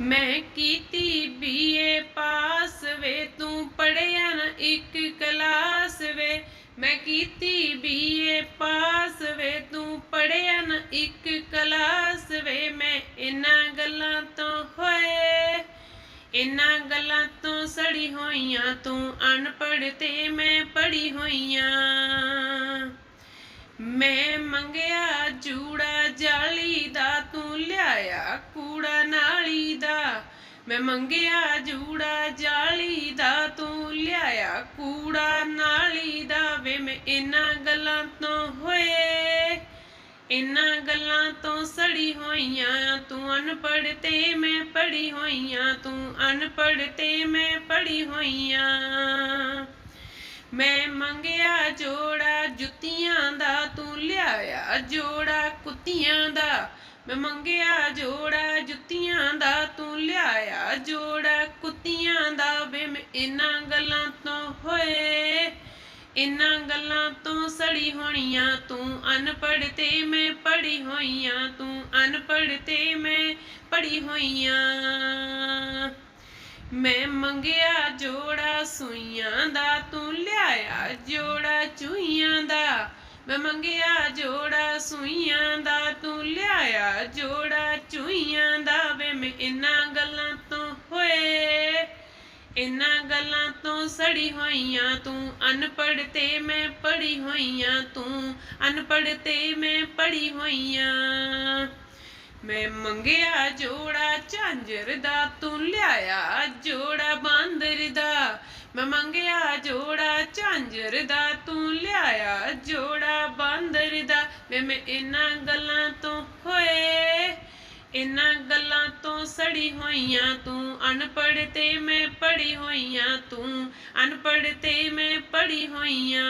ਮੈਂ ਕੀਤੀ ਬੀਏ ਪਾਸ ਵੇ, ਤੂੰ ਪੜਿਆ ਨਾ ਇੱਕ ਕਲਾਸ ਵੇ। ਮੈਂ ਕੀਤੀ ਬੀਏ ਪਾਸ ਵੇ, ਤੂੰ ਪੜਿਆ ਨਾ ਇੱਕ ਕਲਾਸ ਵੇ। ਮੈਂ ਇਹਨਾਂ ਗੱਲਾਂ ਤੋਂ ਹੋਏ, ਇਹਨਾਂ ਗੱਲਾਂ ਤੋਂ ਸੜੀ ਹੋਈਆਂ। ਤੂੰ ਅਨਪੜ੍ਹ ਤੇ ਮੈਂ ਪੜੀ ਹੋਈਆਂ। ਮੈਂ ਮੰਗਿਆ ਜੂੜਾ ਮੈਂ ਮੰਗਿਆ ਜੂੜਾ, ਜਾਲੀ ਦਾ ਤੂੰ ਲਿਆਇਆ ਕੂੜਾ, ਨਾਲੀ ਦਾ ਵੇ ਮੈਂ ਇਹਨਾਂ ਗੱਲਾਂ ਤੋਂ ਹੋਏ। ਇਹਨਾਂ ਗੱਲਾਂ ਤੋਂ ਸੜੀ ਹੋਈਆਂ, ਤੂੰ ਅਨਪੜ੍ਹ ਤੇ ਮੈਂ ਪੜੀ ਹੋਈਆਂ, ਤੂੰ ਅਨਪੜ੍ਹ ਤੇ ਮੈਂ ਪੜੀ ਹੋਈਆਂ। ਮੈਂ ਮੰਗਿਆ ਜੋੜਾ, ਜੁੱਤੀਆਂ ਦਾ ਤੂੰ ਲਿਆਇਆ ਜੋੜਾ ਕੁੱਤੀਆਂ ਦਾ। ਮੈਂ ਮੰਗਿਆ ਜੋੜਾ, ਜੁੱਤੀਆਂ ਦਾ ਜੋੜਾ ਕੁੱਤੀਆਂ ਦਾ ਵੇ ਮੈਂ ਇਹਨਾਂ ਗੱਲਾਂ ਤੋਂ ਹੋਏ। ਇਹਨਾਂ ਗੱਲਾਂ ਤੋਂ ਸੜੀ ਹੋਣੀਆਂ, ਤੂੰ ਅਨਪੜ੍ਹ ਤੇ ਮੈਂ ਪੜੀ ਹੋਈਆਂ, ਤੂੰ ਅਨਪੜ੍ਹ ਤੇ ਮੈਂ ਪੜੀ ਹੋਈਆਂ। ਮੈਂ ਮੰਗਿਆ ਜੋੜਾ ਸੂਈਆਂ ਦਾ, ਤੂੰ ਲਿਆਇਆ ਜੋੜਾ ਚੂਈਆਂ ਦਾ। ਮੈਂ ਮੰਗਿਆ ਜੋੜਾ ਸੂਈਆਂ ਦਾ, ਤੂੰ ਲਿਆਇਆ ਜੋੜਾ ਚੂਈਆਂ ਦਾ। ਵੇ ਮੈਂ ਇਹਨਾਂ ਗੱਲਾਂ ਇਹਨਾਂ ਗੱਲਾਂ ਤੋਂ ਸੜੀ ਹੋਈਆਂ ਤੂੰ। ਅਨਪੜ੍ਹ ਤੇ ਮੈਂ ਪੜੀ ਹੋਈਆਂ ਤੂੰ। ਅਨਪੜ੍ਹ ਤੇ ਮੈਂ ਪੜੀ ਹੋਈਆਂ। ਮੈਂ ਮੰਗਿਆ ਜੋੜਾ, ਝਾਂਜਰ ਦਾ ਤੂੰ ਲਿਆਇਆ ਜੋੜਾ ਬਾਂਦਰ ਦਾ। ਮੈਂ ਮੰਗਿਆ ਜੋੜਾ, ਝਾਂਜਰ ਦਾ ਤੂੰ ਲਿਆਇਆ ਜੋੜਾ ਬਾਂਦਰ ਦਾ। ਵੇ ਮੈਂ ਇਹਨਾਂ ਗੱਲਾਂ ਤੋਂ ਹੋਏ ਇਹਨਾਂ ਗੱਲਾਂ ਹੋਈਆਂ ਤੂੰ ਅਨਪੜ੍ਹ ਤੇ ਮੈਂ ਪੜੀ ਹੋਈਆਂ ਤੂੰ ਅਨਪੜ੍ਹ ਤੇ ਮੈਂ ਪੜੀ ਹੋਈਆਂ।